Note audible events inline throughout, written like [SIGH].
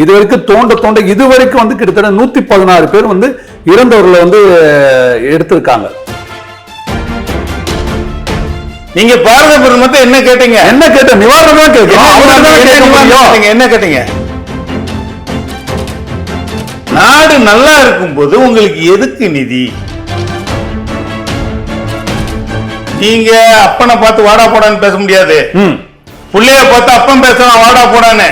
இது வரைக்கும் தோண்ட தோண்ட இது வரைக்கும் வந்து கிட்டத்தட்ட நூத்தி பதினாறு பேர் வந்து இறந்தவர்களை வந்து எடுத்திருக்காங்க. நீங்க பாரத பிரதமத்தை என்ன கேட்டீங்க? என்ன கேட்ட நிவாரணம் தான் கேட்கிறோம் அவங்களுக்கு தான் கேட்க முடியும். நீங்க என்ன கேட்டீங்க? நாடு நல்லா இருக்கும்போது உங்களுக்கு எதுக்கு நிதி? நீங்க அப்பனை பார்த்து வாடா போடான்னு பேச முடியாது. புள்ளைய பார்த்து அப்பன் பேசலாம் வாடா போடான்னு.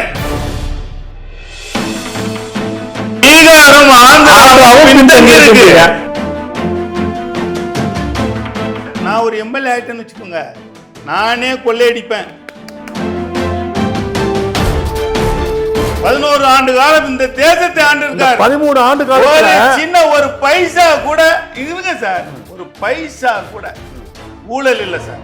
இருக்குங்க. நான் ஒரு எம்எல்ஏ ஆயிட்டேன்னு வச்சுக்கோங்க. நானே கொள்ளையடிப்பேன். பதினோரு ஆண்டு காலம் இந்த தேசத்தை ஆண்டு இருக்கார். பதிமூணு ஆண்டு ஒரு காலத்துல சின்ன ஒரு பைசா கூட இருங்க சார் ஒரு பைசா கூட ஊழல் இல்ல சார்.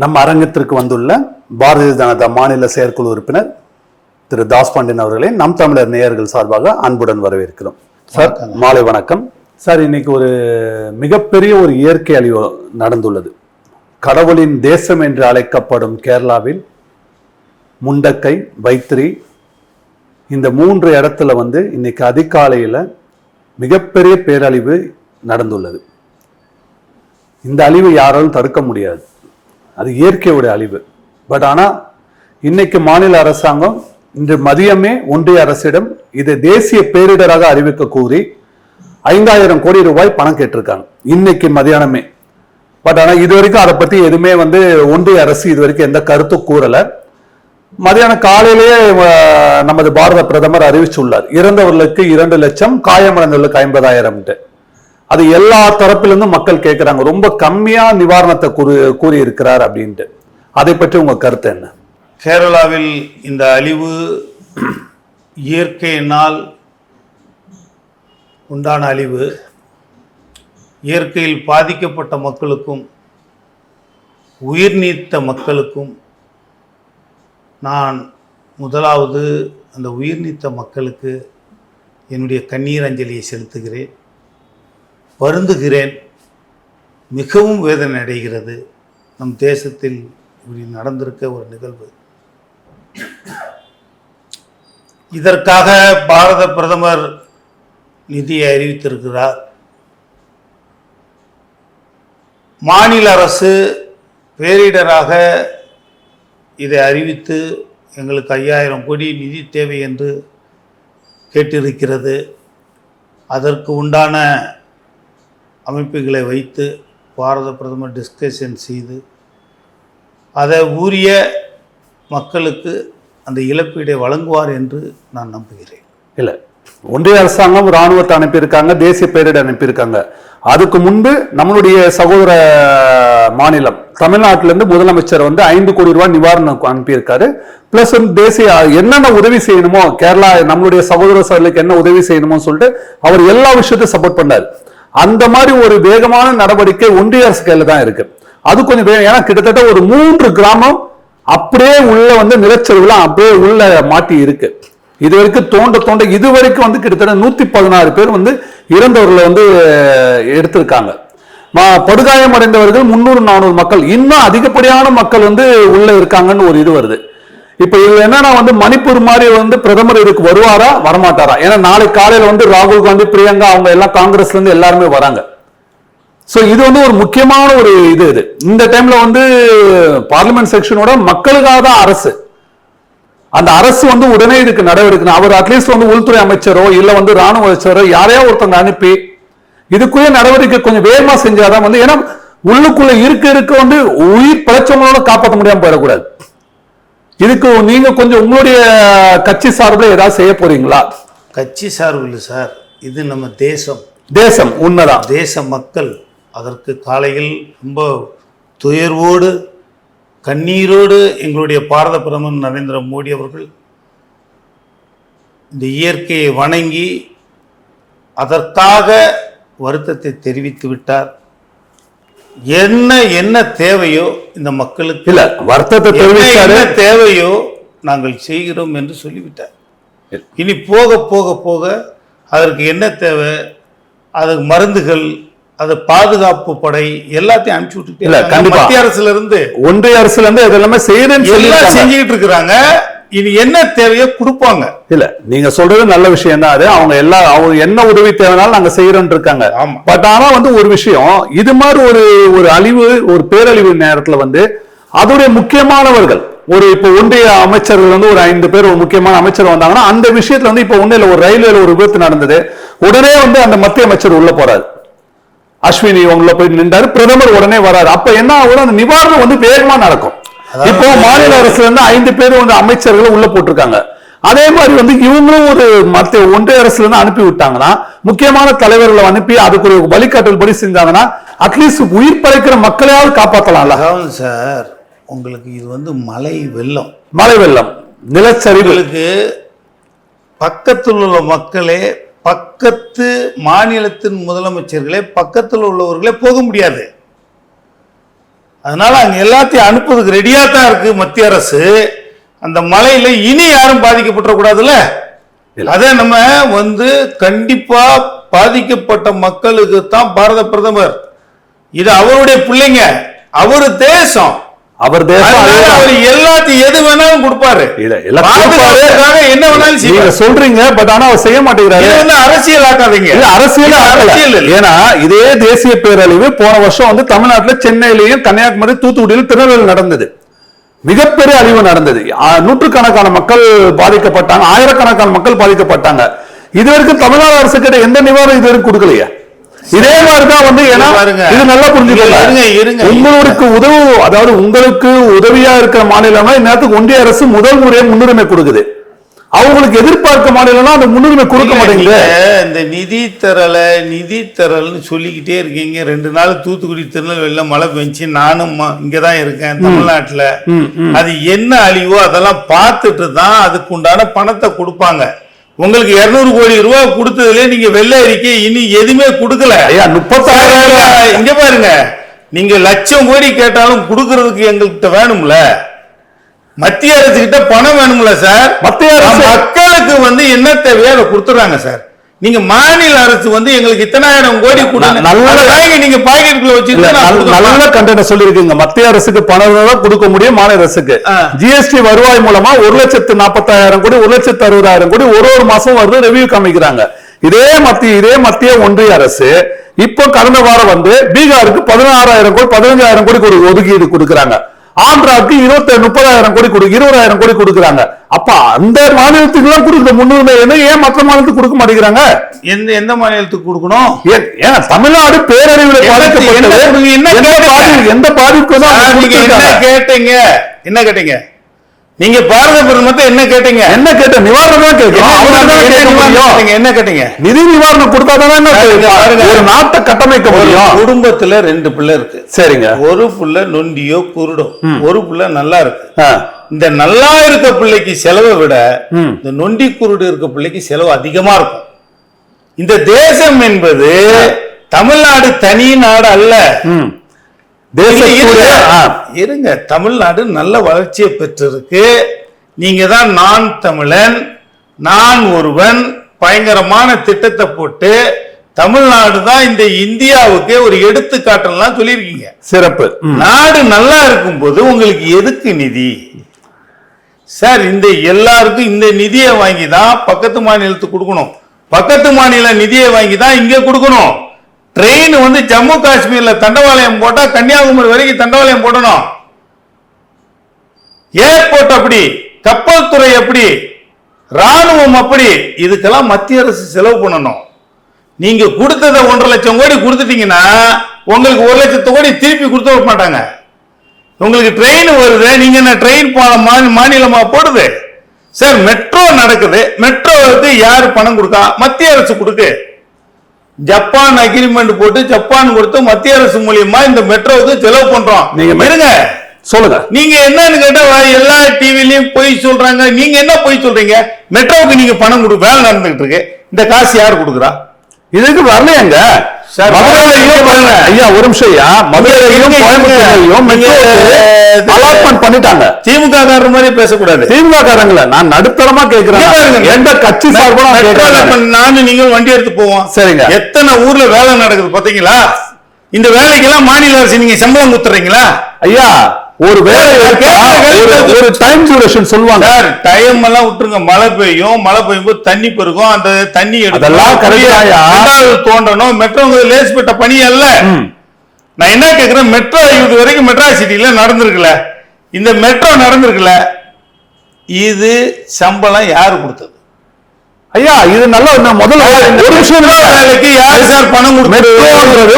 நம்ம அரங்கத்திற்கு வந்துள்ள பாரதிய ஜனதா மாநில செயற்குழு உறுப்பினர் திரு தாஸ் பாண்டியன் அவர்களை நம் தமிழர் நேயர்கள் சார்பாக அன்புடன் வரவேற்கிறோம். சார் மாலை வணக்கம். சார் இன்னைக்கு ஒரு மிகப்பெரிய ஒரு இயற்கை அழிவு நடந்துள்ளது. கடவுளின் தேசம் என்று அழைக்கப்படும் கேரளாவில் முண்டக்கை வைத்திரி இந்த மூன்று இடத்துல வந்து இன்னைக்கு அதிகாலையில மிகப்பெரிய பேரழிவு நடந்துள்ளது. இந்த அழிவு யாராலும் தடுக்க முடியாது. அது இயற்கையுடைய அழிவு. பட் ஆனால் இன்னைக்கு மாநில அரசாங்கம் இன்று மதியமே ஒன்றிய அரசிடம் இதை தேசிய பேரிடராக அறிவிக்க கூறி ஐந்தாயிரம் கோடி ரூபாய் பணம் கேட்டிருக்காங்க. இன்னைக்கு மதியானமே. பட் ஆனால் இது வரைக்கும் அதை பற்றி எதுவுமே வந்து ஒன்றிய அரசு இது வரைக்கும் எந்த கருத்தும் கூறலை. மதியானம் காலையிலேயே நமது பாரத பிரதமர் அறிவிச்சுள்ளார். இறந்தவர்களுக்கு இரண்டு லட்சம் காயமடைந்தவர்களுக்கு ஐம்பதாயிரம்ட்டு. அது எல்லா தரப்பிலிருந்து மக்கள் கேட்குறாங்க ரொம்ப கம்மியாக நிவாரணத்தை கூறி கூறியிருக்கிறார் அப்படின்ட்டு. அதை பற்றி உங்கள் கருத்து என்ன? கேரளாவில் இந்த அழிவு இயற்கையினால் உண்டான அழிவு இயற்கையில் பாதிக்கப்பட்ட மக்களுக்கும் உயிர் நீத்த மக்களுக்கும் நான் முதலாவது அந்த உயிர் நீத்த மக்களுக்கு என்னுடைய கண்ணீர் அஞ்சலியை செலுத்துகிறேன். வருந்துகிறேன். மிகவும் வேதனை அடைகிறது. நம் தேசத்தில் இப்படி நடந்திருக்க ஒரு நிகழ்வு. இதற்காக பாரத பிரதமர் நிதியை அறிவித்திருக்கிறார். மாநில அரசு பேரிடராக இதை அறிவித்து எங்களுக்கு ஐயாயிரம் கோடி நிதி தேவை என்று கேட்டிருக்கிறது. அதற்கு உண்டான அமைப்புகளை வைத்து பாரத பிரதமர் டிஸ்கஷன் செய்து அதை உரிய மக்களுக்கு அந்த இழப்பீடை வழங்குவார் என்று நான் நம்புகிறேன். இல்லை. ஒன்றிய அரசாங்கம் ராணுவத்தை அனுப்பியிருக்காங்க தேசிய பேரிடர் அனுப்பியிருக்காங்க. அதுக்கு முன்பு நம்மளுடைய சகோதர மாநிலம் தமிழ்நாட்டிலேருந்து முதலமைச்சர் வந்து ஐந்து கோடி ரூபாய் நிவாரணம் அனுப்பியிருக்காரு. பிளஸ் வந்து தேசிய என்னென்ன உதவி செய்யணுமோ கேரளா நம்மளுடைய சகோதர சகோதரிக்கு என்ன உதவி செய்யணுமோ சொல்லிட்டு அவர் எல்லா விஷயத்தையும் சப்போர்ட் பண்ணார். அந்த மாதிரி ஒரு வேகமான நடவடிக்கை ஒன்றிய அரசு கையில் தான் இருக்கு. அது கொஞ்சம் ஏன்னா கிட்டத்தட்ட ஒரு மூன்று கிராமம் அப்படியே உள்ள வந்து நிலச்சரிவுலாம் அப்படியே உள்ள மாட்டி இருக்கு. இது வரைக்கும் தோண்ட தோண்ட இது வரைக்கும் வந்து கிட்டத்தட்ட நூத்தி பதினாறு பேர் வந்து இறந்தவர்களை வந்து எடுத்திருக்காங்க. படுகாயம் அடைந்தவர்கள் முன்னூறு நானூறு மக்கள். இன்னும் அதிகப்படியான மக்கள் வந்து உள்ள இருக்காங்கன்னு ஒரு இது வருது. இப்ப இதுல என்னன்னா வந்து மணிப்பூர் மாதிரி வந்து பிரதமர் இதுக்கு வருவாரா? வரமாட்டாரா? ஏன்னா நாளை காலையில வந்து ராகுல் காந்தி பிரியங்கா அவங்க எல்லாம் காங்கிரஸ்ல இருந்து எல்லாருமே வராங்க. ஸோ இது வந்து ஒரு முக்கியமான ஒரு இது இது. இந்த டைம்ல வந்து பார்லிமெண்ட் செக்ஷனோட மக்களுக்காக தான் அரசு. அந்த அரசு வந்து உடனே இதுக்கு நடவடிக்கணும் அவர் அட்லீஸ்ட் வந்து உள்துறை அமைச்சரோ இல்ல வந்து ராணுவ அமைச்சரோ யாரையோ ஒருத்தவங்க அனுப்பி இதுக்குரிய நடவடிக்கை கொஞ்சம் வேகமா செஞ்சாதான் வந்து ஏன்னா உள்ளுக்குள்ள இருக்க இருக்க வந்து உயிர் பிழைச்சவங்களோட காப்பாற்ற முடியாம போயிடக்கூடாது. இதுக்கு நீங்க கொஞ்சம் உங்களுடைய கட்சி சார்பில் ஏதாவது செய்ய போறீங்களா? கட்சி சார்பு இல்லை சார். இது நம்ம தேசம். தேசம் உண்மைதான். தேச மக்கள் அதற்கு காலையில் ரொம்ப துயர்வோடு கண்ணீரோடு எங்களுடைய பாரத பிரதமர் நரேந்திர மோடி அவர்கள் இந்த இயற்கையை வணங்கி அதற்காக வருத்தத்தை தெரிவித்து விட்டார். என்ன என்ன தேவையோ இந்த மக்களுக்கு இல்ல வருத்தத்தை என்ன தேவையோ நாங்கள் செய்கிறோம் என்று சொல்லிவிட்டார். இனி போக போக போக அதற்கு என்ன தேவை? அதுக்கு மருந்துகள் அது பாதுகாப்பு படை எல்லாத்தையும் அனுப்பிச்சு. கண்டிப்பா. மத்திய அரசுல இருந்து ஒன்றிய அரசுல இருந்து இதெல்லாமே செய்யறேன்னு சொல்லி செஞ்சுக்கிட்டு இருக்கிறாங்க. இனி என்ன தேவையோ கொடுப்பாங்க. இல்ல நீங்க சொல்றது நல்ல விஷயம் தான் அது அவங்க எல்லா அவங்க என்ன உதவி தேவைனாலும் நாங்க செய்யறோம்னு இருக்காங்க. பட் ஆனா வந்து ஒரு விஷயம் இது மாதிரி ஒரு ஒரு அழிவு ஒரு பேரழிவு நேரத்துல வந்து அதோடைய முக்கியமானவர்கள் ஒரு இப்ப ஒன்றிய அமைச்சர்கள் வந்து ஒரு ஐந்து பேர் ஒரு முக்கியமான அமைச்சர் வந்தாங்கன்னா அந்த விஷயத்துல வந்து இப்ப ஒன்றிய ஒரு ரயில்வேல ஒரு விபத்து நடந்தது உடனே வந்து அந்த மத்திய அமைச்சர் உள்ள போறாரு. அஸ்வினி உள்ள போய் நின்றாரு பிரதமர் உடனே வராரு. அப்ப என்ன ஆகும் அந்த நிவாரணம் வந்து வேகமா நடக்கும். இப்போ மாநில அரசுல இருந்து ஐந்து பேர் வந்து அமைச்சர்களை உள்ள போட்டிருக்காங்க. அதே மாதிரி வந்து இவங்களும் ஒரு மத்திய ஒன்றிய அரசுல இருந்து அனுப்பி விட்டாங்கன்னா முக்கியமான தலைவர்களை அனுப்பி அதுக்கு ஒரு வழிகாட்டல் படி செஞ்சாங்கன்னா அட்லீஸ்ட் உயிர் பழைக்கிற மக்களையாவது காப்பாத்தலாம்ல. அதாவது சார் உங்களுக்கு இது வந்து மழை வெள்ளம். மழை வெள்ளம் நிலச்சரிவு. உங்களுக்கு பக்கத்தில் உள்ள மக்களே பக்கத்து மாநிலத்தின் முதலமைச்சர்களே பக்கத்தில் உள்ளவர்களே போக முடியாது. அதனால அங்க எல்லாத்தையும் அனுப்புறதுக்கு ரெடியா தான் இருக்கு மத்திய அரசு. அந்த மழையில இனி யாரும் பாதிக்கப்பட்டுறக்கூடாதுல்ல. அதை நம்ம வந்து கண்டிப்பா பாதிக்கப்பட்ட மக்களுக்கு தான் பாரத பிரதமர். இது அவருடைய பிள்ளைங்க. அவரு தேசம். அவர் தேசம். அவர் எல்லாத்தையும் எது வேணாலும் கொடுப்பாரு. இல்ல, என்ன வேணாலும் நீங்க சொல்றீங்க பட் ஆனா அவர் செய்ய மாட்டேங்கிறாரு. அரசியல் ஆக்காதீங்க. இல்ல அரசியல் அரசியல். ஏன்னா இதே தேசிய பேரழிவு போன வருஷம் வந்து தமிழ்நாட்டுல சென்னையிலயும் கன்னியாகுமரி தூத்துக்குடியிலும் திருநெல்வேலி நடந்தது. மிகப்பெரிய அழிவு நடந்தது. நூற்றுக்கணக்கான மக்கள் பாதிக்கப்பட்டாங்க ஆயிரக்கணக்கான மக்கள் பாதிக்கப்பட்டாங்க. இது வரைக்கும் தமிழ்நாடு அரசு கிட்ட எந்த நிவாரணம் இது வரைக்கும் கொடுக்கலையே. இதே மாதிரிதான் வந்து ஏன்னா. இது நல்லா புரிஞ்சுக்கோங்க. உங்களுக்கு உதவு அதாவது உங்களுக்கு உதவியா இருக்கிற மாநிலம்னா இந்நேரத்துக்கு ஒன்றிய அரசு முதல் முறையா முன்னுரிமை கொடுக்குது. அவங்களுக்கு எதிர்பார்க்க மாநிலம்னா அந்த முன்னுரிமை கொடுக்க மாட்டேங்குது. இந்த நிதி தரல நிதி தரல்னு சொல்லிக்கிட்டே இருக்கீங்க. ரெண்டு நாள் தூத்துக்குடி திருநெல்வேலியில மழை பெஞ்சு நானும் இங்கதான் இருக்கேன் தமிழ்நாட்டுல. அது என்ன அழிவோ அதெல்லாம் பார்த்துட்டு தான் அதுக்கு உண்டான பணத்தை கொடுப்பாங்க. உங்களுக்கு இருநூறு கோடி ரூபாய் கொடுத்ததுல நீங்க வெள்ளை அறிக்கை இனி எதுவுமே கொடுக்கல. ஐயா முப்பத்தாறாயிரம் இங்க பாருங்க. நீங்க லட்சம் கோடி கேட்டாலும் கொடுக்கறதுக்கு எங்கள்கிட்ட வேணும்ல? மத்திய அரசு கிட்ட பணம் வேணும்ல சார்? மத்திய அரசு. மக்களுக்கு வந்து என்ன தேவையோ அதை கொடுத்துறாங்க சார். நீங்க மாநில அரசு வந்து எங்களுக்கு இத்தனாயிரம் கோடி கொடுங்க. நீங்க பாக்கெட்டுக்குள்ள நான் நல்ல- கண்டன சொல்லிருக்கீங்க மத்திய அரசுக்கு பணம் தான் கொடுக்க முடியும் மாநில அரசுக்கு. ஜிஎஸ்டி வருவாய் மூலமா ஒரு லட்சத்து நாற்பத்தாயிரம் கோடி ஒரு லட்சத்து அறுபதாயிரம் கோடி ஒரு ஒரு மாசம் வருது ரெவியூ காமிக்கிறாங்க. இதே மத்திய இதே மத்திய ஒன்றிய அரசு இப்போ கடந்த வாரம் வந்து பீகாருக்கு பதினாறாயிரம் கோடி பதினஞ்சாயிரம் கோடி கொடு- ஒதுக்கீடு கொடுக்கறாங்க. ஆந்திராவுக்கு இருபத்தி முப்பதாயிரம் கோடி கொடு இருபதாயிரம் கோடி கொடுக்கறாங்க. அப்ப அந்த மாநிலத்துக்கு எல்லாம் கொடுக்குற முன்னுரிமை என்ன? ஏன் மற்ற மாநிலத்துக்கு கொடுக்க மாட்டேங்கிறாங்க? எந்த எந்த மாநிலத்துக்கு கொடுக்கணும்? ஏன் தமிழ்நாடு பேரழிவுல பாதிக்கப்பட்டது. எந்த? பாதிப்பு எந்த பாதிப்பு தான்? கேட்டீங்க? என்ன கேட்டீங்க? நீங்க பாரத பிரதமத்தை என்ன கேட்டீங்க? என்ன கேட்ட நிவாரணம் தான் கேட்கிறோம் என்ன. கேட்டீங்க? நிதி நிவாரணம் கொடுத்தா தானே. ஒரு நாட்டை கட்டமைக்க முடியும். குடும்பத்துல ரெண்டு பிள்ளை இருக்கு. சரிங்க. ஒரு புள்ள நொண்டியோ குருடோ. ஒரு புள்ள நல்லா இருக்கு. இந்த நல்லா இருக்க பிள்ளைக்கு செலவை விட. இந்த நொண்டி குருடு இருக்க பிள்ளைக்கு செலவு அதிகமா இருக்கும். இந்த தேசம் என்பது தமிழ்நாடு தனி நாடு அல்ல. இருங்க. தமிழ்நாடு நல்ல வளர்ச்சியை பெற்றிருக்கு. நீங்க தான் நான் தமிழன். நான் ஒருவன். பயங்கரமான திட்டத்தை போட்டு தமிழ்நாடு தான் இந்த இந்தியாவுக்கே ஒரு எடுத்துக்காட்டலாம் சொல்லியிருக்கீங்க. சிறப்பு. நாடு நல்லா இருக்கும்போது உங்களுக்கு எதுக்கு நிதி? சார் இந்த எல்லாருக்கும் இந்த நிதியை வாங்கி தான் பக்கத்து மாநிலத்துக்கு கொடுக்கணும். பக்கத்து மாநில நிதியை வாங்கி தான் இங்க கொடுக்கணும். ட்ரெயின் வந்து ஜம்மு காஷ்மீர்ல தண்டவாளையம் போட்டா கன்னியாகுமரி வரைக்கும் தண்டவாளையம் போடணும். ஏர்போர்ட் அப்படி கப்பல் துறை அப்படி ராணுவம் அப்படி இதுக்கெல்லாம் மத்திய அரசு செலவு பண்ணணும். நீங்க கொடுத்ததை ஒன்றரை லட்சம் கோடி கொடுத்துட்டீங்கன்னா உங்களுக்கு ஒரு லட்சத்து கோடி திருப்பி கொடுத்து விட மாட்டாங்க. உங்களுக்கு ட்ரெயின் வருது நீங்க என்ன ட்ரெயின் மாநிலமா போடுது? சார் மெட்ரோ நடக்குது. மெட்ரோவுக்கு யார் பணம் கொடுக்கா? மத்திய அரசு கொடுக்கு. ஜப்பான் அக்ரிமெண்ட் போட்டு ஜப்பான் கொடுத்து மத்திய அரசு மூலியமா இந்த மெட்ரோவுக்கு செலவு பண்றோம். நீங்க இருங்க. சொல்லுங்க. நீங்க என்னன்னு கேட்டா எல்லா டிவிலையும் பொய் சொல்றாங்க. நீங்க என்ன பொய் சொல்றீங்க? மெட்ரோவுக்கு நீங்க பணம் கொடு வேலை நடந்துகிட்டு இருக்கு. இந்த காசு யார் கொடுக்குறா? இதுக்கு வரலையாங்க திமுக மாதிரி பேசக்கூடாது. திமுக காரங்கள நான் நடுத்தரமா கேக்குறேன். எந்த கட்சி நானும் நீங்களும் வண்டி எடுத்து போவோம். சரிங்க. எத்தனை ஊர்ல வேலை நடக்குது பாத்தீங்களா? இந்த வேலைக்கெல்லாம் மாநில அரசு நீங்க சம்பளம் கொடுத்துறீங்களா ஐயா ஒரு ஒரு- டைம் டியூரேஷன் சொல்லுவாங்க. சார் டைம் எல்லாம் விட்டுருங்க. மழை பெய்யும். மழை பெய்யும் போது தண்ணி பெருகும். அந்த தண்ணி. அதெல்லாம். ரெண்டாவது தோண்டணும். மெட்ரோ லேஸ்பட்ட பணி அல்ல. நான் என்ன கேக்குறேன்? மெட்ரோ இது வரைக்கும் மெட்ரா சிட்டில நடந்திருக்குல. இந்த மெட்ரோ நடந்திருக்குல. இது சம்பளம் யாரு கொடுத்தது? ஐயா இது நல்லா நான் முதல்ல ஒரு விஷயம் யார் சார் பணம் கொடுத்தது?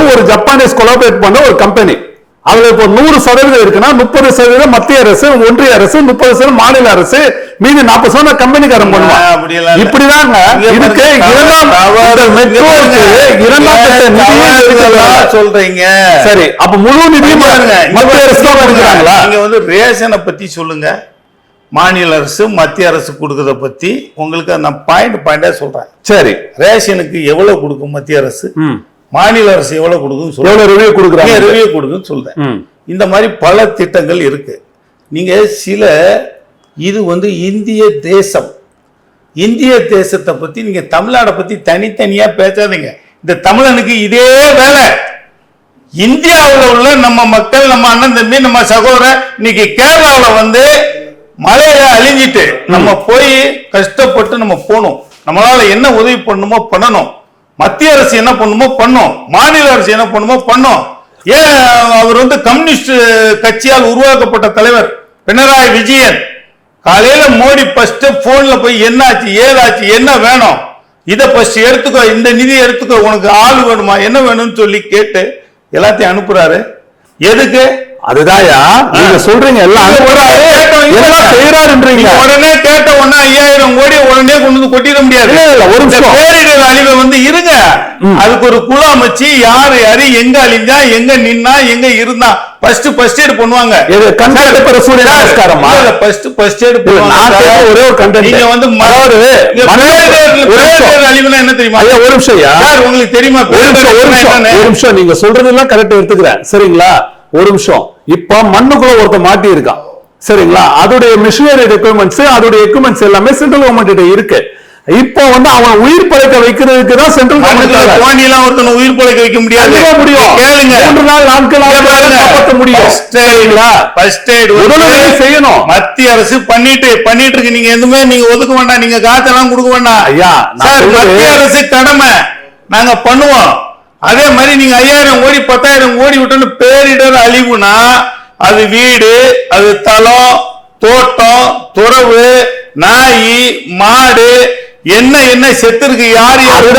ஒரு ஜப்பானீஸ் கொலாபரேட் பண்ண ஒரு கம்பெனி அதுல இப்போ நூறு சதவீதம் இருக்குன்னா முப்பது சதவீதம் மத்திய அரசு ஒன்றிய அரசு முப்பது சதவீதம் மாநில அரசு மீதி நாற்பது சதவீதம் கம்பெனிக்காரன் பண்ணுவான். இப்படிதாங்க இதுக்கு இரண்டாம். சொல்றீங்க சரி அப்ப முழு நிதியும் மத்திய அரசு தான். கொடுக்குறாங்களா நீங்க வந்து ரேஷனை பத்தி சொல்லுங்க மாநில அரசு மத்திய அரசு கொடுக்கறத பத்தி உங்களுக்கு நான் பாயிண்ட் பாயிண்டா சொல்றேன் சரி ரேஷனுக்கு எவ்வளவு கொடுக்கும் மத்திய அரசு. மாநில அரசு சொல்றேன். எவ்வளவு ரிவ்யூ கொடுக்குறாங்க? ரிவ்யூ கொடுக்குன்னு சொல்றேன். ம். இந்த மாதிரி பல திட்டங்கள் இருக்கு. நீங்க சில இது வந்து இந்திய தேசம். இந்திய தேசத்தை பத்தி நீங்க தமிழ்நாடை பத்தி தனித்தனியா பேசாதீங்க. இந்த தமிழனுக்கு இதே வேலை. இந்தியாவுல உள்ள நம்ம மக்கள் நம்ம அண்ணன் தம்பி நம்ம சகோதரன் இன்னைக்கு கேரளாவுல வந்து மழையில அழிஞ்சிட்டு நம்ம போய் கஷ்டப்பட்டு நம்ம போகணும். நம்மளால என்ன உதவி பண்ணணுமோ பண்ணணும். மத்திய அரசு என்ன பண்ணுமோ பண்ணும். மாநில அரசு என்ன பண்ணுமோ பண்ணும். ஏன் அவர் வந்து கம்யூனிஸ்ட் கட்சியால் உருவாக்கப்பட்ட தலைவர் பினராயி விஜயன்? காலையில மோடி ஃபர்ஸ்ட் போன்ல போய் என்னாச்சு ஏதாச்சு என்ன வேணும்? இத ஃபர்ஸ்ட் எடுத்துக்கோ இந்த நிதி எடுத்துக்கோ உனக்கு ஆள் வேணுமா என்ன வேணும்னு சொல்லி கேட்டு எல்லாத்தையும் அனுப்புறாரு. எதுக்கு? அதுதான்யா நீங்க சொல்றீங்க எல்லாம் உடனே கேட்ட உடனே ஐயாயிரம் கோடி உடனே கொண்டு வந்து கொட்டிட முடியாது. ஒரு. பேரிடர் அழிவை வந்து இருங்க. அதுக்கு ஒரு குழு அமைச்சு யாரு யாரு எங்க அழிஞ்சா எங்க நின்னா எங்க இருந்தா ஃபர்ஸ்ட் ஃபர்ஸ்ட் எய்ட் பண்ணுவாங்க. இது கண்காணி பெற சூரிய நமஸ்காரமா? ஃபர்ஸ்ட் ஃபர்ஸ்ட் எய்ட் பண்ணுவாங்க ஒரே ஒரு content. நீங்க வந்து நிமிஷம். பேரிடர் அழிவுனா என்ன தெரியுமா? ஐயா ஒரு நிமிஷம் ஐயா. சார் உங்களுக்கு தெரியுமா? ஒரு நிமிஷம் ஒரு பேரிடர் நிமிஷம் என்னன்னு? ஒரு நிமிஷம். நீங்க சொல்றதெல்லாம் கரெக்ட் எடுத்துக்கிறேன். சரிங்களா? ஒரு நிமிஷம். இப்ப மண்ணுக்குள்ள ஒருத்த மாட்டி இருக்கான் சரிங்களா? அதோடைய மிஷினரி எக்யூப்மெண்ட்ஸ் அதோடைய எக்யூப்மெண்ட்ஸ் எல்லாமே சென்ட்ரல் கவர்மெண்ட் இருக்கு. இப்போ வந்து அவன் உயிர் பழைக்க வைக்கிறதுக்கு தான் சென்ட்ரல் கவர்மெண்ட் தோண்டிலாம் ஒருத்தனை உயிர் பிழைக்க வைக்க முடியாது. முடியும். கேளுங்க. மூன்று நாள் நாட்கள். காப்பாற்ற முடியும். சரிங்களா? aid வந்து உடனடியாக செய்யணும். மத்திய அரசு பண்ணிட்டு பண்ணிட்டு இருக்கு. நீங்க எதுவுமே நீங்க ஒதுக்க வேண்டாம். நீங்க காசெல்லாம் கொடுக்க வேண்டாம். ஐயா, சார் மத்திய அரசு கடமை. நாங்க பண்ணுவோம். அதே மாதிரி நீங்க ஐயாயிரம் கோடி பத்தாயிரம் கோடி விட்டுன்னு பேரிடர் அழிவுனா அது வீடு அது தளம் தோட்டம் துறவு நாய் மாடு என்ன என்ன செத்து இருக்கு யாரு யாரு-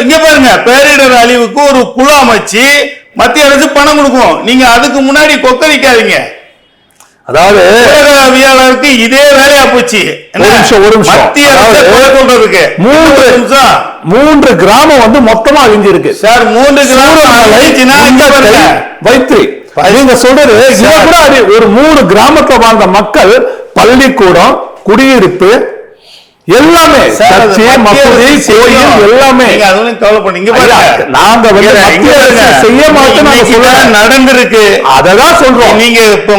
இங்க பாருங்க பேரிடர் அழிவுக்கு ஒரு குழு அமைச்சு மத்திய அரசு பணம் கொடுக்கும். நீங்க அதுக்கு முன்னாடி கொக்கரிக்காதீங்க. அதாவது உலகவியலாளருக்கு இதே வேலையா போச்சு. என்ன? ஒரு நிமிஷம், ஒரு நிமிஷம். மத்திய அரசு மூன்று- நிமிஷம். மூன்று கிராமம் வந்து மொத்தமா அழிஞ்சிருக்கு. சார் மூன்று கிராமம் சூரமலை, பாருங்க. வைத்திரி. நீங்க சொல்றது கூட ஒரு மூணு கிராமத்துல வாழ்ந்த மக்கள் பள்ளிக்கூடம் குடியிருப்பு எல்லாமே. எல்லாமே. நீங்க செய்ய மாட்டோம் நடந்திருக்கு. அததான் சொல்றோம். நீங்க இப்ப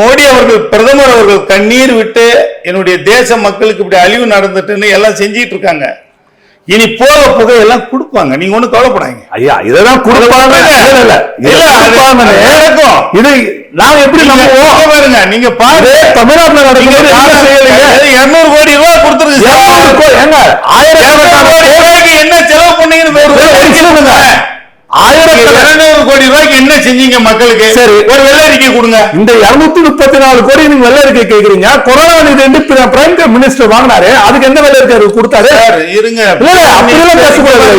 மோடி அவர்கள் பிரதமர் அவர்கள் கண்ணீர் விட்டு என்னுடைய தேச மக்களுக்கு இப்படி அழிவு நடந்துட்டுன்னு எல்லாம் செஞ்சிட்டு இருக்காங்க. இனி போக போக எல்லாம் கொடுப்பாங்க. நீங்க ஒண்ணு கவலைப்படாங்க ஐயா இதெல்லாம் கொடுப்பாங்க இல்ல, இல்ல, நடக்கும். இது நாங்க எப்படி நம்புவோம் பாருங்க. நீங்க இதே தமிழ்நாட்டுல நடக்கும்போது இருநூறு கோடி ரூபாய் கொடுத்துருக்கு ஏங்க? ரூபாய்க்கு என்ன செலவு பண்ணீங்கன்னு அறிக்கை இருநூறு கோடி ரூபாய்க்கு என்ன செஞ்சீங்க மக்களுக்கு? சரி. ஒரு வெள்ளை அறிக்கை கொடுங்க. இந்த 234 முப்பத்தி நாலு கோடி நீங்க வெள்ள இருக்கை கேக்குறீங்க. கொரோனா நிதி பிரைம் மினிஸ்டர் வாங்கினாரு. அதுக்கு எந்த வெள்ள அவருக்கு கொடுத்தாரு? இருங்க. அப்படியெல்லாம் பேசக்கூடாது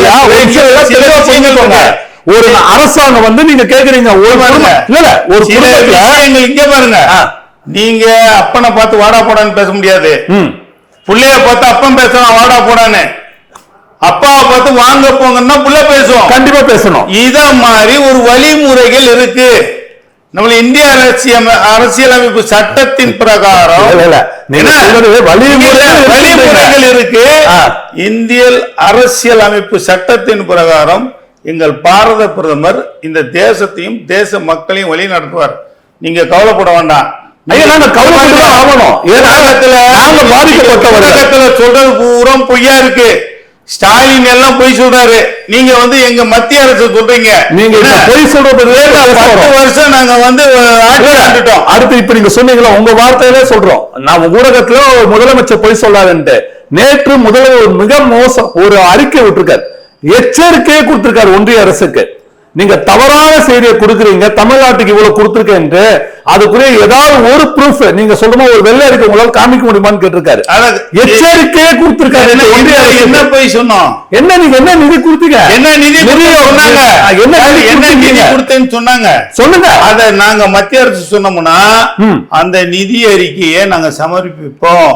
ஒரு அரசாங்கம் வந்து நீங்க கேக்குறீங்க. ஒரு இல்ல ஒரு குடும்பத்துல இங்க பாருங்க. நீங்க அப்பனை பார்த்து வாடா போடான்னு பேச முடியாது. புள்ளைய பார்த்து அப்பன் பேசலாம் வாடா போடான்னு. அப்பாவை பார்த்து வாங்க போங்கன்னா புள்ள பேசுவோம். கண்டிப்பா பேசணும். இத மாதிரி ஒரு வழிமுறைகள் இருக்கு. நம்ம இந்திய அரசியல் அரசியலமைப்பு சட்டத்தின் பிரகாரம் வழிமுறைகள் இருக்கு. இந்திய அரசியல் அமைப்பு சட்டத்தின் பிரகாரம் எங்கள் பாரத பிரதமர் இந்த தேசத்தையும் தேச மக்களையும் வழி நடத்துவார். நீங்க கவலைப்பட வேண்டாம். கவலைப்பட்டுதான் ஆகணும். ஏன்னா, சொல்றது பூரா பொய்யா இருக்கு. ஸ்டாலின் எல்லாம் பொய் சொல்றாரு. நீங்க வந்து எங்க மத்திய அரசு சொல்றீங்க. நீங்க? பொய் சொல்றது பத்து வருஷம் நாங்க வந்து அடுத்து இப்ப நீங்க சொன்னீங்களா உங்க வார்த்தையிலே சொல்றோம். நான் ஊடகத்துல ஒரு முதலமைச்சர் பொய் சொல்லாருன்ட்டு நேற்று முதல்வர் மிக மோசம் ஒரு அறிக்கை விட்டிருக்காரு. எச்சரிக்கையே கொடுத்திருக்காரு ஒன்றிய அரசுக்கு. நீங்க தவறான செய்தியை கொடுக்குறீங்க தமிழ்நாட்டுக்கு இவ்வளவு கொடுத்திருக்கேன் அதுக்குரிய ஏதாவது ஒரு ப்ரூஃப் நீங்க சொல்றமா ஒரு வெள்ளை அறிக்கை உங்களால காமிக்க முடியுமான்னு கேட்டிருக்காரு. எச்சரிக்கையே கொடுத்திருக்காரு. என்ன- போய் சொன்னோம்? என்ன நீங்க என்ன நிதி கொடுத்தீங்க? என்ன நிதி சொன்னாங்க. என்ன என்ன நிதி? கொடுத்தேன்னு சொன்னாங்க. சொல்லுங்க. அத நாங்க மத்திய அரசு சொன்னோம்னா. அந்த நிதி அறிக்கையை நாங்க சமர்ப்பிப்போம்.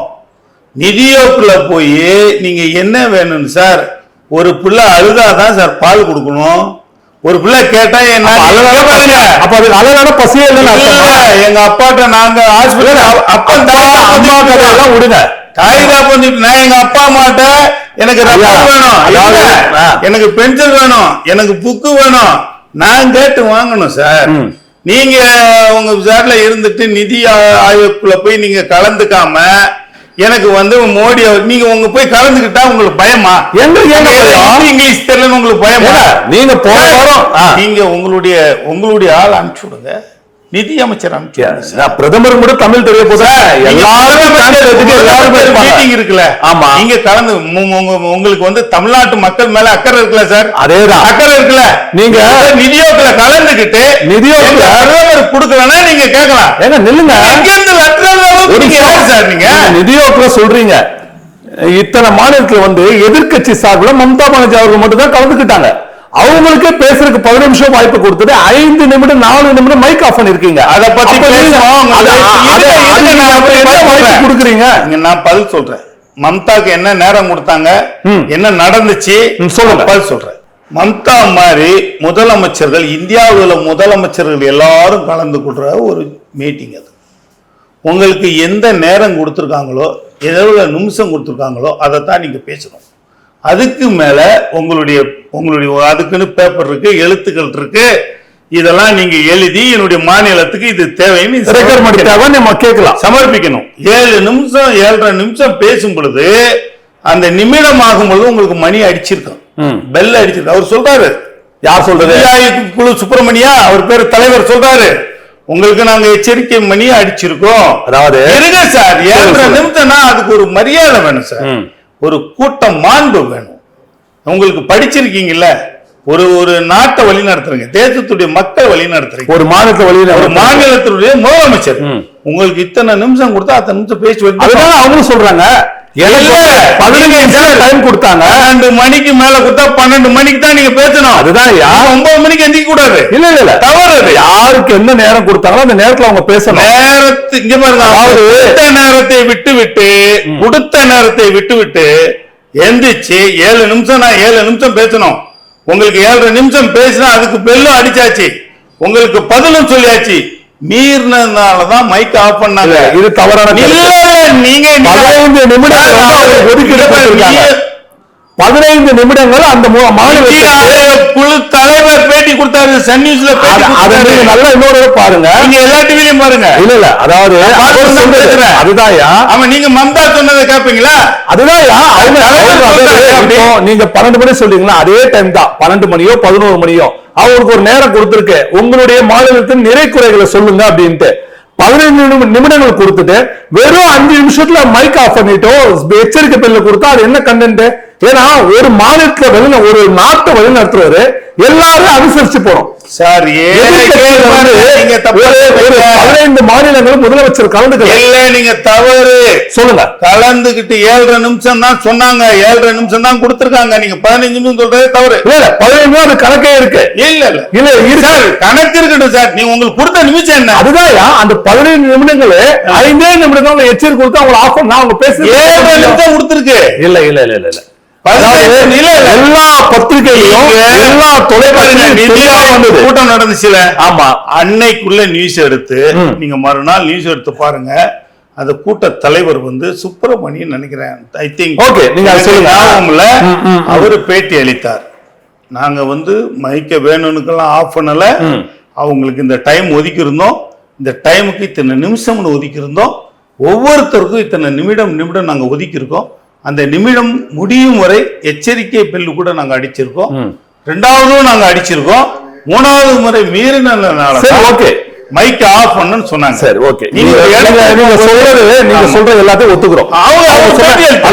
நிதியோக்குள்ள போய் நீங்க என்ன வேணும்னு சார் ஒரு பிள்ளை அழுதாதான் சார் பால் கொடுக்கணும். ஒரு பிள்ளை கேட்டா என்ன அப்ப அப்ப அது அழகான பசியே இல்லைன்னு எங்க அப்பாட்ட நாங்க ஹாஸ்பிட்டல் அப்பன் தாய் அம்மா கதையெல்லாம் விடுங்க. தாய் காப்பந்து நான் எங்க அப்பா அம்மாட்ட எனக்கு ஐயா, வேணும். எனக்கு பென்சில் வேணும். எனக்கு புக்கு வேணும். நான் கேட்டு வாங்கணும் சார். நீங்க உங்க சார்ல இருந்துட்டு நிதி ஆ- ஆயோக்குள்ள போய் நீங்க கலந்துக்காம எனக்கு வந்து மோடி அவர் நீங்க உங்க போய் கலந்துக்கிட்டா உங்களுக்கு பயமா? எங்க ஏங்க பயம்? ஹிந்தி, இங்கிலீஷ் தெரியலன்னு உங்களுக்கு பயமா? நீங்க ஆ. நீங்க உங்களுடைய உங்களுடைய ஆள் அனுப்பிச்சு விடுங்க நிதி அமைச்சர் அனுப்பிச்சு பிரதமர் கூட தமிழ் தெரிய போதா? எல்லாரும். மீட்டிங் இருக்குல்ல? ஆமா. நீங்க கலந்து உங்களுக்கு வந்து தமிழ்நாட்டு மக்கள் மேல அக்கறை இருக்குல்ல சார்? அதேதான். அக்கறை இருக்குல்ல? நீங்க நிதியோக்குல கலந்துகிட்டு எங்க பிரதமர் கொடுக்கலன்னா நீங்க கேட்கலாம். ஏங்க நில்லுங்க. எங்க நிதியோக்குல சொல்றீங்க. இத்தனை மாநிலத்துல வந்து எதிர்க்கட்சி சார்பில் மம்தா பானர்ஜி அவர்கள் மட்டும் தான் கலந்துக்கிட்டாங்க. அவங்களுக்கே பேசுறதுக்கு பதினஞ்சு நிமிஷம் வாய்ப்பு கொடுத்துட்டு ஐந்து நிமிடம் நாலு நிமிடம் மைக் ஆஃப் பண்ணிருக்கீங்க அத பத்தி வாய்ப்பு. கொடுக்குறீங்க? நான் பதில் சொல்றேன். மம்தாக்கு என்ன நேரம் கொடுத்தாங்க. என்ன நடந்துச்சு? சொல்லுங்க. பதில் சொல்றேன். மம்தா மாதிரி முதலமைச்சர்கள் இந்தியாவில் முதலமைச்சர்கள் எல்லாரும் கலந்து கொள்ற ஒரு மீட்டிங் அது. உங்களுக்கு எந்த நேரம் கொடுத்துருக்காங்களோ எவ்வளவு நிமிஷம் கொடுத்துருக்காங்களோ அதை தான் நீங்க பேசணும். அதுக்கு மேல உங்களுடைய உங்களுடைய அதுக்குன்னு பேப்பர் இருக்கு எழுத்துக்கள் இருக்கு. இதெல்லாம் நீங்க எழுதி என்னுடைய மாநிலத்துக்கு இது தேவைன்னு நம்ம கேட்கலாம். சமர்ப்பிக்கணும். ஏழு நிமிஷம் ஏழரை நிமிஷம் பேசும் பொழுது அந்த நிமிடம் ஆகும் பொழுது உங்களுக்கு மணி அடிச்சிருக்கும். பெல் அடிச்சிருக்கு அவர் சொல்றாரு. யார் சொல்றது? குழு சுப்பிரமணியா அவர் பேர் தலைவர் சொல்றாரு. உங்களுக்கு நாங்க எச்சரிக்கை மணி அடிச்சிருக்கோம். அதாவது இருங்க சார். ஏழரை. நிமிஷம்னா அதுக்கு ஒரு மரியாதை வேணும் சார். ஒரு கூட்டம் மாண்பு வேணும். உங்களுக்கு படிச்சிருக்கீங்கல்ல? ஒரு ஒரு நாட்டை வழி நடத்துறீங்க. தேசத்துடைய மக்கள் வழி நடத்துறீங்க. ஒரு மாநிலத்துல வழியில ஒரு மாநிலத்தினுடைய முதலமைச்சர். உங்களுக்கு இத்தனை நிமிஷம் கொடுத்தா அத்தனை நிமிஷம் பேசி அதுதான் அவங்களும் சொல்றாங்க டைம் கொடுத்தாங்க. பன்னெண்டு மணிக்கு மேல கொடுத்தா பன்னெண்டு மணிக்கு தான் நீங்க பேசணும். அதுதான் யா- நீங்க ஒன்பது மணிக்கு எந்திக்க கூடாது. இல்ல இல்ல இல்ல. தவறு அது. யாருக்கு என்ன நேரம் கொடுத்தாங்களோ அந்த நேரத்துல அவங்க பேசணும். நேரத்து இங்க பாருங்க. நேரத்தை விட்டு விட்டு கொடுத்த நேரத்தை விட்டு விட்டு எந்திரிச்சு ஏழு நிமிஷம் நான் ஏழு நிமிஷம் பேசணும். உங்களுக்கு ஏழரை நிமிஷம் பேசினா அதுக்கு பெல்லும் அடிச்சாச்சு. உங்களுக்கு பதிலும் சொல்லியாச்சு. மீறினதுனாலதான் மைக் ஆஃப் பண்ணாங்க. இது தவறான நீங்க பதினைந்து அவங்களுக்கு ஒதுக்கீடு. பதினைந்து நிமிடங்கள் அந்த குழு தலைவர் பேட்டி கொடுத்தாரு சன் நியூஸ்ல நல்லா இன்னொரு பாருங்க. நீங்க எல்லா டிவிலையும் பாருங்க. இல்ல இல்ல அதாவது. அதுதான்யா. ஆமா நீங்க மம்தா சொன்னதை கேப்பீங்களா. இப்போ நீங்க பன்னெண்டு மணி சொல்றீங்களா? அதே டைம் தான். பன்னெண்டு மணியோ பதினோரு மணியோ. அவங்களுக்கு ஒரு நேரம் கொடுத்திருக்கு. உங்களுடைய மாநிலத்தின் நிறை குறைகளை சொல்லுங்க அப்படின்ட்டு. பதினைந்து நிமிடங்கள் கொடுத்துட்டு வெறும் அஞ்சு நிமிஷத்துல மைக் ஆஃப் பண்ணிட்டோ எச்சரிக்கை பெல்ல கொடுத்தா அது என்ன கண்டென்ட் ஏன்னா ஒரு மாநிலத்துல வெளியில ஒரு நாட்டை வழி நடத்துறவரு எல்லாரும் அனுசரிச்சு போறோம். சார். பதினைந்து மாநிலங்களும் முதலமைச்சர் கலந்துக்கல. இல்ல நீங்க தவறு. சொல்லுங்க. கலந்துகிட்டு ஏழரை நிமிஷம் தான் சொன்னாங்க. ஏழரை நிமிஷம் தான் கொடுத்திருக்காங்க. நீங்க பதினஞ்சு நிமிஷம் சொல்றதே தவறு. இல்ல பதினைந்து அது கணக்கே இருக்கு. இல்ல இல்ல. இல்ல இருக்கு. கணக்கு இருக்கட்டும் சார். நீங்க உங்களுக்கு கொடுத்த நிமிஷம் என்ன? அதுதான் அந்த பதினைந்து நிமிடங்கள் ஐந்தே நிமிடங்கள் எச்சரிக்கை கொடுத்து அவங்க ஆஃப் பண்ணா அவங்க பேச ஏழரை நிமிஷம் கொடுத்திருக்கு. இல்ல இல்ல இல்ல இல்ல. எல்லா பத்திரிகையிலும் எல்லா தொலைக்காட்சியிலும் கூட்டம் நடந்துச்சுல. ஆமா. அன்னைக்குள்ள நியூஸ் எடுத்து. நீங்க மறுநாள் நியூஸ் எடுத்து பாருங்க. அந்த கூட்ட தலைவர் வந்து சுப்பிரமணியன் நினைக்கிறேன். ஐ திங்க் Okay, நீங்க சொல்லுங்க. அவரு பேட்டி அளித்தார். நாங்க வந்து மைக்க வேணும்னுக்கெல்லாம் ஆஃப் பண்ணல. அவங்களுக்கு இந்த டைம் ஒதுக்கி இருந்தோம் இந்த டைமுக்கு இத்தனை நிமிஷம்னு ஒதுக்கி இருந்தோம் ஒவ்வொருத்தருக்கும் இத்தனை நிமிடம் நிமிடம் நாங்க ஒதுக்கி இருக்கோம் அந்த நிமிடம் முடியும் வரை எச்சரிக்கை பெல்லு கூட நாங்க அடிச்சிருக்கோம். ரெண்டாவதும் நாங்க அடிச்சிருக்கோம். மூணாவது முறை மீறினால ஓகே. மைக் ஆஃப் பண்ணுன்னு சொன்னாங்க. சரி ஓகே. நீங்க சொல்றது நீங்க. சொல்றது எல்லாத்தையும் ஒத்துக்கிறோம். அவங்க-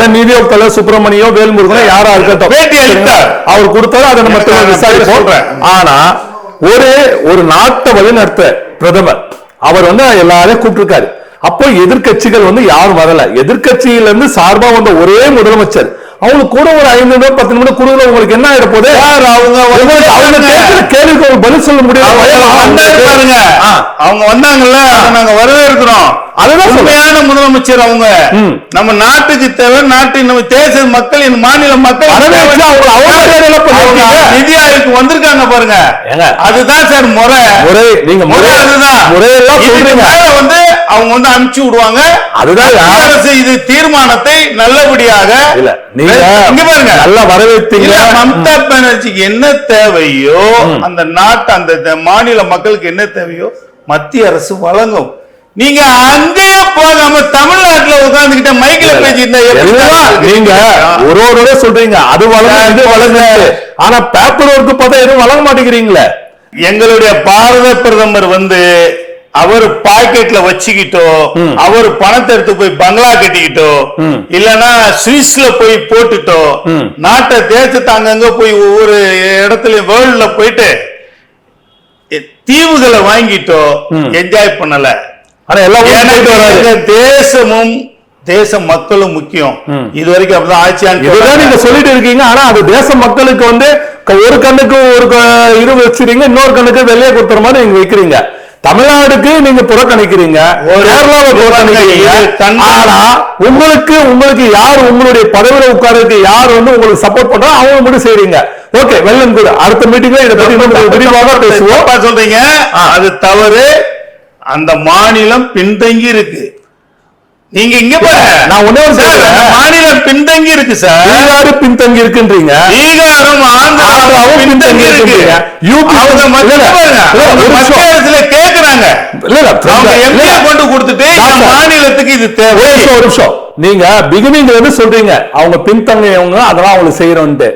நீதியோக தலைவர் சுப்பிரமணியோ வேல்முருகனோ யாரா இருக்கட்டும். பேட்டி அளித்தார். அவர் கொடுத்தாரு அதை நம்ம விசாரிப்போம். சொல்றேன். ஆனா ஒரு ஒரு நாட்டை வழிநடத்த பிரதமர் அவர் வந்து எல்லாரையும் கூப்பிட்டிருக்காரு. அப்போ எதிர்க்கட்சிகள் வந்து யாரும் வரல எதிர்க்கட்சியில இருந்து சார்பா வந்த ஒரே முதலமைச்சர் அவங்களுக்கு கூட ஒரு ஐந்து நிமிடம் பத்து நிமிடம் கொடுக்கல உங்களுக்கு என்ன ஆயிட சார், அவங்க அவங்க. கேட்கிற கேள்விக்கு பதில் சொல்ல முடியாது. அவங்க வந்தாங்கல்ல நாங்க வரவேற்கிறோம் சொல்றேன். உண்மையான முதலமைச்சர் அவங்க. நம்ம நாட்டுக்கு தேவை நாட்டு நம்ம தேச மக்கள் இந்த மாநில மக்கள். நிதி ஆயோக்கு வந்திருக்காங்க பாருங்க. அதுதான் சார் முறை. முறை நீங்க முறை அதுதான். முறையெல்லாம் சொல்றீங்க. வந்து அவங்க வந்து அனுப்பிச்சு விடுவாங்க. அதுதான் அரசு இது தீர்மானத்தை நல்லபடியாக இல்ல நீங்க பாருங்க. நல்லா வரவேற்றீங்க இல்ல மம்தா பானர்ஜிக்கு என்ன தேவையோ அந்த நாட்டு அந்த மாநில மக்களுக்கு என்ன தேவையோ மத்திய அரசு வழங்கும். நீங்க அங்கேயே போகாம தமிழ்நாட்டுல உட்கார்ந்துகிட்ட மைக்கில் பேசிட்டு நீங்க ஒரு ஒரு சொல்றீங்க. அது வளர்ந்து இது வளர்ந்து. ஆனா பேப்பர் ஒர்க் பார்த்தா எதுவும் வழங்க மாட்டேங்கிறீங்களே? எங்களுடைய பாரத பிரதமர் வந்து அவர் பாக்கெட்ல வச்சுக்கிட்டோ அவர் பணத்தை எடுத்து போய் பங்களா கட்டிக்கிட்டோ. இல்லனா சுவிஸ்ல போய் போட்டுட்டோ. நாட்டை தேசத்தை அங்கங்க போய் ஒவ்வொரு இடத்துல வேர்ல்ட்ல போயிட்டு தீவுகளை வாங்கிட்டோ. என்ஜாய் பண்ணல. ஆனா எல்லா ஊருக்கும் எனக்கு போயிட்டு வராரு. எங்க தேசமும் தேச மக்களும் முக்கியம். இது வரைக்கும் அப்படிதான் ஆட்சியான்னு இதுதான் நீங்க சொல்லிட்டு இருக்கீங்க. ஆனா அது தேச மக்களுக்கு வந்து ஒரு கண்ணுக்கு ஒரு இது வச்சிருங்க இன்னொரு கண்ணுக்கு வெளியே கொடுத்துற மாதிரி நீங்க வைக்கிறீங்க. தமிழ்நாடுக்கு நீங்க புறக்கணிக்கிறீங்க. கேரளாவை புறக்கணிக்கிறீங்க. ஆனா உங்களுக்கு உங்களுக்கு யார் உங்களுடைய பதவியில உட்கார்றதுக்கு யார் வந்து உங்களுக்கு சப்போர்ட் பண்றா அவங்க மட்டும் செய்றீங்க. ஓகே வெள்ளம் கூட. அடுத்த மீட்டிங்ல இதை பத்தி விரிவாக பேசுவோம். சொல்றீங்க. அது தவறு. அந்த மாநிலம் பின்தங்கி இருக்கு. நீங்க இங்க நான் சொல்றேன். அந்த மாநிலம் பின்தங்கி இருக்கு சார். பீகாரு பின்தங்கி இருக்குன்றீங்க. பீகாரும் ஆந்திராவும் பின்தங்கி இருக்கு. யூபி அவங்க மத்திய ஒரு. அரசுல கேக்குறாங்க. இல்ல அவங்க எம்எல்ஏ கொண்டு கொடுத்துட்டு. மாநிலத்துக்கு இது ஒரு தேவை ஒரு நிமிஷம். நீங்க பிகினிங்ல இருந்து சொல்றீங்க. அவங்க பின்தங்கியவங்க அதெல்லாம் அவங்களுக்கு செய்யணும்ட்டு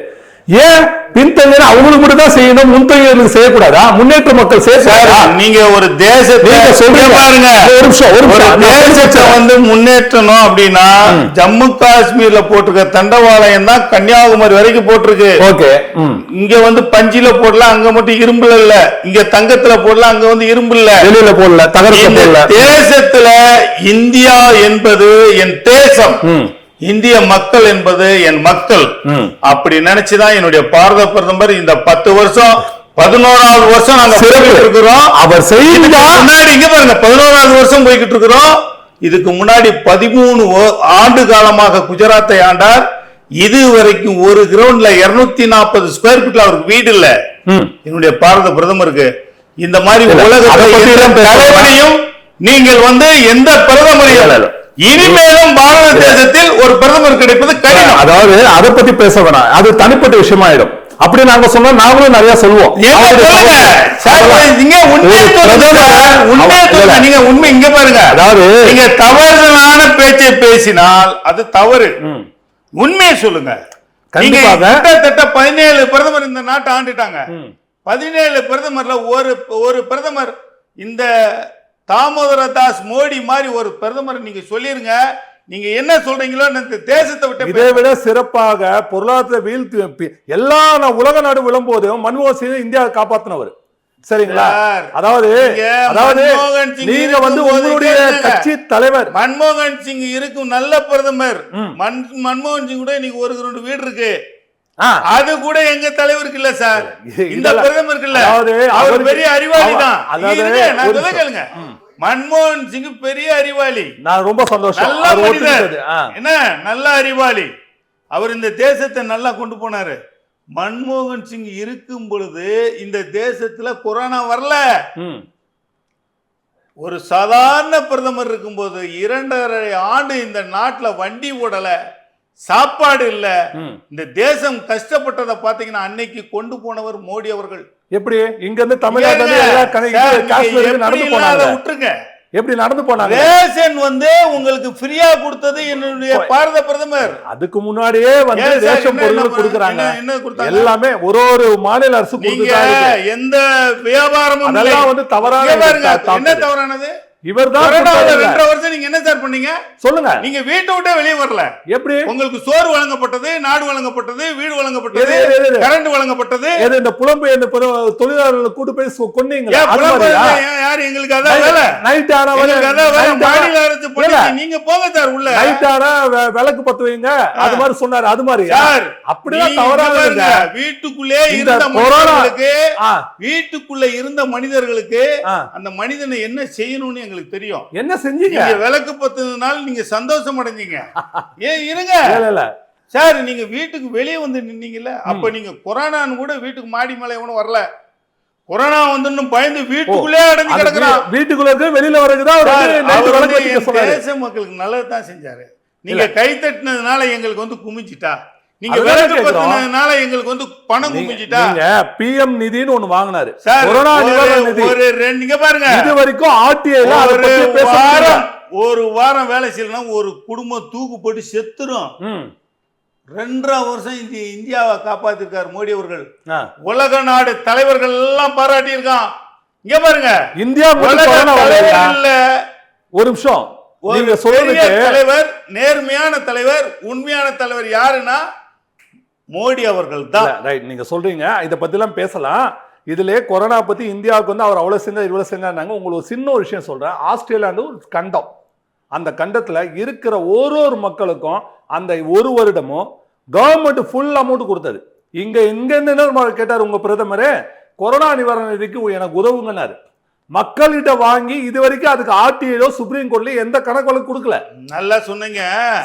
ஏன் பின்தங்கின அவங்களுக்கு மட்டும் தான் செய்யணும் முன்தங்கியவர்களுக்கு செய்யக்கூடாதா? முன்னேற்ற மக்கள் செய்யக்கூடாதா? நீங்க ஒரு தேசத்தை சொல்றீங்க இங்க பாருங்க. ஒரு நிமிஷம் ஒரு தேசத்தை. வந்து முன்னேற்றணும் அப்படின்னா ஜம்மு காஷ்மீர்ல போட்டிருக்க தண்டவாளயம் தான் கன்னியாகுமரி வரைக்கும் போட்டிருக்கு. ஓகே. இங்க வந்து பஞ்சில போடலாம் அங்க மட்டும் இரும்புல இல்ல. இங்க தங்கத்துல போடலாம் அங்க வந்து இரும்பு இல்ல. வெளியில போடல தகரத்துல போடல. தேசத்துல இந்தியா என்பது என் தேசம். இந்திய மக்கள் என்பது என் மக்கள். அப்படி நினைச்சுதான் என்னுடைய பாரத பிரதமர் இந்த பத்து வருஷம் பதினோராவது வருஷம் நாங்க சிறப்பு. இருக்கிறோம் அவர் முன்னாடி இங்க பாருங்க பதினோராவது வருஷம் போய்கிட்டு இருக்கிறோம் இதுக்கு முன்னாடி பதிமூணு ஆண்டு காலமாக குஜராத்தை ஆண்டார் இது வரைக்கும் ஒரு கிரவுண்ட்ல 240 நாற்பது ஸ்கொயர் ஃபீட்ல அவருக்கு வீடு இல்ல. என்னுடைய பாரத பிரதமருக்கு இந்த மாதிரி தலைவரையும் நீங்கள் வந்து எந்த பிரதமரையும். இனிமேலும் பாரத தேசத்தில் ஒரு பிரதமர் கிடைப்பது கடினம். அதாவது அதை பத்தி பேச வேணாம். அது தனிப்பட்ட விஷயமாயிடும். அப்படி நாங்க சொன்னா நாங்களும் நிறைய சொல்லுவோம். நீங்க உண்மை இங்க பாருங்க. அதாவது நீங்க தவறுதலான பேச்சை பேசினால் அது தவறு. உண்மையை சொல்லுங்க. கிட்டத்தட்ட பதினேழு பிரதமர் இந்த நாட்டை ஆண்டுட்டாங்க. பதினேழு பிரதமர்ல ஒரு ஒரு பிரதமர் இந்த தாமோதர தாஸ் மோடி மாதிரி ஒரு பிரதமர் நீங்க சொல்லிருங்க. நீங்க என்ன சொல்றீங்களோ இந்த தேசத்தை விட்டு இதை விட சிறப்பாக பொருளாதார வீழ்த்து எல்லா உலக நாடு விழும்போதும் மன்மோகன் சிங் இந்தியாவை காப்பாத்தினவர். சரிங்களா? சார், அதாவது அதாவது நீங்க வந்து உங்களுடைய. கட்சி தலைவர். மன்மோகன் சிங் இருக்கும் நல்ல பிரதமர். மன்மோகன் சிங் கூட இன்னைக்கு ஒரு ரெண்டு வீடு இருக்கு. அது கூட எங்க தலைவருக்கு இல்ல சார் இந்த பிரதமருக்கு இல்ல அவர் பெரிய அறிவாளி தான். கேளுங்க. மன்மோகன் சிங் பெரிய அறிவாளி. நான் ரொம்ப சந்தோஷம். நல்ல மனிதர். என்ன? நல்ல அறிவாளி. அவர் இந்த தேசத்தை நல்லா கொண்டு போனாரு. மன்மோகன் சிங் இருக்கும் பொழுது இந்த தேசத்துல கொரோனா வரல. ஒரு சாதாரண பிரதமர் இருக்கும்போது இரண்டரை ஆண்டு இந்த நாட்டுல வண்டி ஓடல. சாப்பாடு இல்ல. இந்த தேசம் கஷ்டப்பட்டதை பாத்தீங்கன்னா அன்னைக்கு கொண்டு போனவர் மோடி அவர்கள். எப்படி? இங்க இருந்து போனாங்க. விட்டுருங்க. எப்படி நடந்து போனாங்க? ரேஷன் வந்து உங்களுக்கு ஃப்ரீயா கொடுத்தது என்னுடைய பாரத பிரதமர். அதுக்கு முன்னாடியே வந்து ரேஷன் பொருள் கொடுக்குறாங்க. என்ன- கொடுத்தாங்க? எல்லாமே ஒரு ஒரு மாநில அரசு நீங்க. எந்த வியாபாரமும். அதெல்லாம் வந்து தவறான. என்ன தவறானது? இவர் தான் கொரோனாவுல ரெண்டரை வருஷம் நீங்க என்ன சார் பண்ணீங்க? சொல்லுங்க. நீங்க வீட்டை விட்டே வெளியே வரல. எப்படி? உங்களுக்கு சோறு வழங்கப்பட்டது நாடு வழங்கப்பட்டது வீடு வழங்கப்பட்டது? கரண்ட் வழங்கப்பட்டது. எது இந்த புலம்பெயர்ந்த தொழிலாளர்களை கூட்டு போய்? ஏன் யாரு? எங்களுக்கு அதான் வேலை. நைட் ஆனா மாநில அரசு. நீங்க போங்க சார் உள்ள. நைட் ஆனா விளக்கு பத்து வைங்க. அது மாதிரி சொன்னாரு. அது மாதிரியா? சார் அப்படிதான் தவறாக. வீட்டுக்குள்ளே இருந்த மனிதர்களுக்கு வீட்டுக்குள்ள இருந்த மனிதர்களுக்கு. அந்த மனிதனை என்ன செய்யணும்னு எங்களுக்கு தெரியும். என்ன செஞ்சீங்க? விளக்கு பத்துனால நீங்க சந்தோஷம் அடைஞ்சீங்க. [LAUGHS] ஏன் இருங்க. இல்ல, சார் நீங்க வீட்டுக்கு வெளியே வந்து நின்னீங்கல்ல அப்ப நீங்க கொரோனான்னு கூட வீட்டுக்கு மாடி மேல எவனும் வரல. கொரோனா வந்து பயந்து வீட்டுக்குள்ளே அடைஞ்சு கிடக்குறான் வீட்டுக்குள்ள இருக்கு வெளியில சொன்னாரு. தேச மக்களுக்கு நல்லது தான் செஞ்சாரு. நீங்க கை தட்டினதுனால எங்களுக்கு வந்து குமிஞ்சிட்டா. நீங்க விளக்கு. பத்தினதுனால எங்களுக்கு வந்து பணம் குமிஞ்சிட்டா? பிஎம் நிதின்னு ஒண்ணு வாங்கினாரு. சார் கொரோனா நிதி. ஒரு ரெண்டு இங்க பாருங்க. இது வரைக்கும் ஆர்டிஐல அதை ஒரு பத்தி பேச வாரம் ஒரு வாரம் வேலை செய்யலன்னா ஒரு குடும்பம் தூக்கு போட்டு செத்துரும். ரெண்டரை வருஷம் இந்த இந்தியாவை காப்பாத்திருக்காரு மோடி அவர்கள். உலக நாடு தலைவர்கள் எல்லாம் பாராட்டி இருக்கான் இங்க பாருங்க. இந்தியா ஒரு நிமிஷம். நீங்க தலைவர் நேர்மையான தலைவர் உண்மையான தலைவர் யாருன்னா மோடி அவர்கள் தான் ரைட் நீங்க சொல்றீங்க. இத பத்தி எல்லாம் பேசலாம். இதுல கொரோனா பத்தி இந்தியாவுக்கு வந்து அவர் அவ்வளவு செஞ்சா இவ்வளவு செஞ்சாங்க உங்களுக்கு ஒரு சின்ன ஒரு விஷயம் சொல்றேன். ஆஸ்திரேலியாண்டு ஒரு கண்டம். அந்த கண்டத்துல இருக்கிற ஒரு ஒரு மக்களுக்கும் அந்த ஒரு வருடமும் கவர்மெண்ட் ஃபுல் அமௌண்ட் கொடுத்தது. இங்க இங்க இருந்து என்ன கேட்டார் உங்க பிரதமரே கொரோனா நிவாரண நிதிக்கு எனக்கு உதவுங்கன்னாரு. மக்கள்கிட்ட வாங்கி இது வரைக்கும் அதுக்கு ஆர்டிஐலோ சுப்ரீம் கோர்ட்லயோ எந்த கணக்கு கொடுக்கல. நல்லா சொன்னீங்க.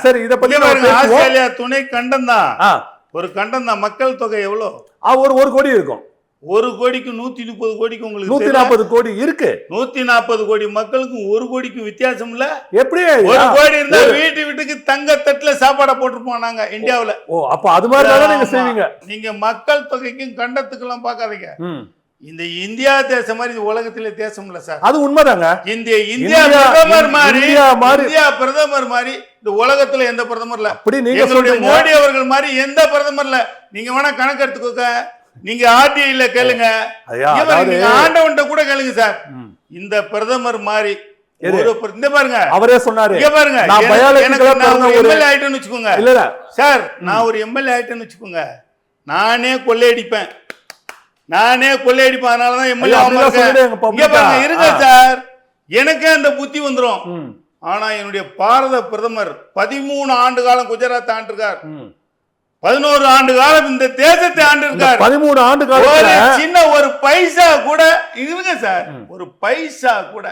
சரி இத பத்தி. ஆஸ்திரேலியா துணை கண்டம் தான் ஆ, ஒரு கண்டம் தான் மக்கள் தொகை எவ்வளவு ஆ, ஒரு ஒரு கோடி இருக்கும். ஒரு கோடிக்கு நூத்தி முப்பது கோடிக்கு உங்களுக்கு நூத்தி? நாற்பது கோடி இருக்கு. நூத்தி நாற்பது கோடி மக்களுக்கும் ஒரு கோடிக்கு வித்தியாசம் இல்ல? எப்படி? ஒரு? கோடி இருந்தா வீட்டு வீட்டுக்கு தங்க தட்டுல சாப்பாடை போட்டிருப்போம் நாங்க இந்தியாவுல. ஓ அப்ப அது மாதிரி நீங்க. செய்வீங்க? நீங்க மக்கள் தொகைக்கும் கண்டத்துக்கெல்லாம் பார்க்காதீங்க. ம். இந்த இந்தியா தேசம் மாதிரி இந்த உலகத்திலே தேசம் இல்ல சார். அது உண்மைதாங்க. இந்த இந்தியா இந்தியா- பிரதமர் மாதிரி இந்தியா மாதிரி- இந்தியா பிரதமர் மாதிரி இந்த உலகத்துல எந்த பிரதமர் இல்ல அப்படி நீங்க மோடி அவர்கள் மாதிரி எந்த பிரதமர் இல்ல நீங்க வேணா கணக்கு எடுத்துக்கோங்க. நீங்க ஆர்டிஐல கேளுங்க. ஆண்டவன்ட்ட கூட கேளுங்க சார். இந்த பிரதமர் மாதிரி இந்த பாருங்க. அவரே சொன்னாரு. இங்க பாருங்க. எம்எல்ஏ ஆயிட்டேன்னு வச்சுக்கோங்க. இல்ல இல்ல. சார் நான் ஒரு எம்எல்ஏ ஆயிட்டேன்னு வச்சுக்கோங்க. நானே கொள்ளையடிப்பேன். நானே கொள்ளையடிப்பேன். அதனால தான் எம்எல்ஏ இருங்க. சார். எனக்கே அந்த புத்தி வந்துரும். ம், ஆனா என்னுடைய பாரத பிரதமர் பதிமூணு ஆண்டு காலம் குஜராத் ஆண்டிருக்கார். பதினோரு ஆண்டு காலம் இந்த தேசத்தை இந்த ஆண்டிருக்கார். பதிமூணு ஆண்டு காலத்துல சின்ன ஒரு பைசா கூட இருங்க சார். ஒரு பைசா கூட.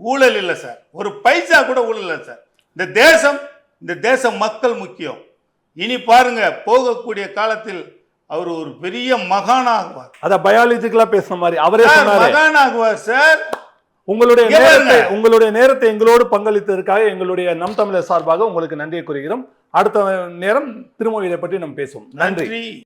ஊழல் இல்ல சார். ஒரு பைசா கூட ஊழல் இல்ல சார். இந்த தேசம் இந்த தேச மக்கள் முக்கியம். இனி பாருங்க போகக்கூடிய காலத்தில் அவர் ஒரு பெரிய மகானாகுவார். அத பயாலஜிக்கலா பேசுன மாதிரி அவரே சொன்னாரு. மகானாகுவார் சார். உங்களுடைய நேரத்தை. உங்களுடைய நேரத்தை எங்களோடு பங்களித்ததற்காக எங்களுடைய நம் தமிழர் சார்பாக உங்களுக்கு நன்றியை கூறுகிறோம். அடுத்த நேரம் திருமொழியை பற்றி நாம் பேசுவோம். நன்றி.